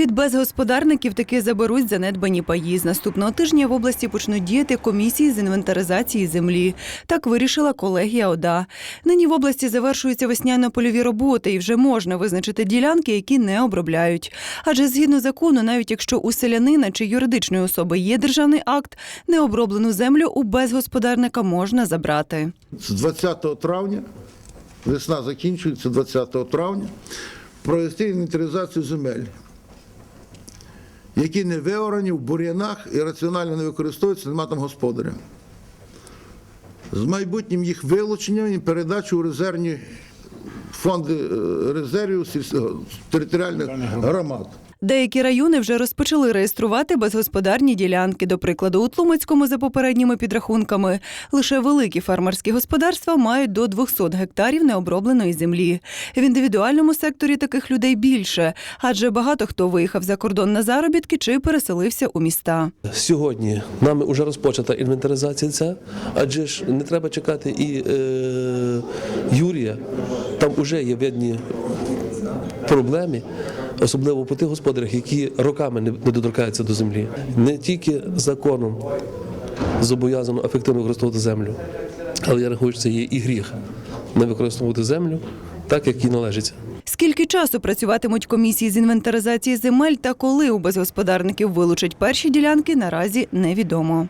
Від безгосподарників таки заберуть занедбані паї. З наступного тижня в області почнуть діяти комісії з інвентаризації землі. Так вирішила колегія ОДА. Нині в області завершуються весняно-польові роботи і вже можна визначити ділянки, які не обробляють. Адже згідно закону, навіть якщо у селянина чи юридичної особи є державний акт, необроблену землю у безгосподарника можна забрати. З 20 травня, весна закінчується 20 травня, провести інвентаризацію земель, які не виорані в бур'янах і раціонально не використовуються, нема там господаря. З майбутнім їх вилученням і передачу у резервні фонди е, резервів сільсь- територіальних громад. Деякі райони вже розпочали реєструвати безгосподарні ділянки. До прикладу, у Тлумацькому за попередніми підрахунками лише великі фермерські господарства мають до 200 гектарів необробленої землі. В індивідуальному секторі таких людей більше, адже багато хто виїхав за кордон на заробітки чи переселився у міста. Сьогодні нами вже розпочата інвентаризація ця, адже ж не треба чекати і е, Юрія. Там вже є видні проблеми, особливо по тих господарях, які роками не, доторкаються до землі. Не тільки законом зобов'язано ефективно використовувати землю, але я рахую, що це є і гріх не використовувати землю так, як їй належиться. Скільки часу працюватимуть комісії з інвентаризації земель та коли у безгосподарників вилучать перші ділянки, наразі невідомо.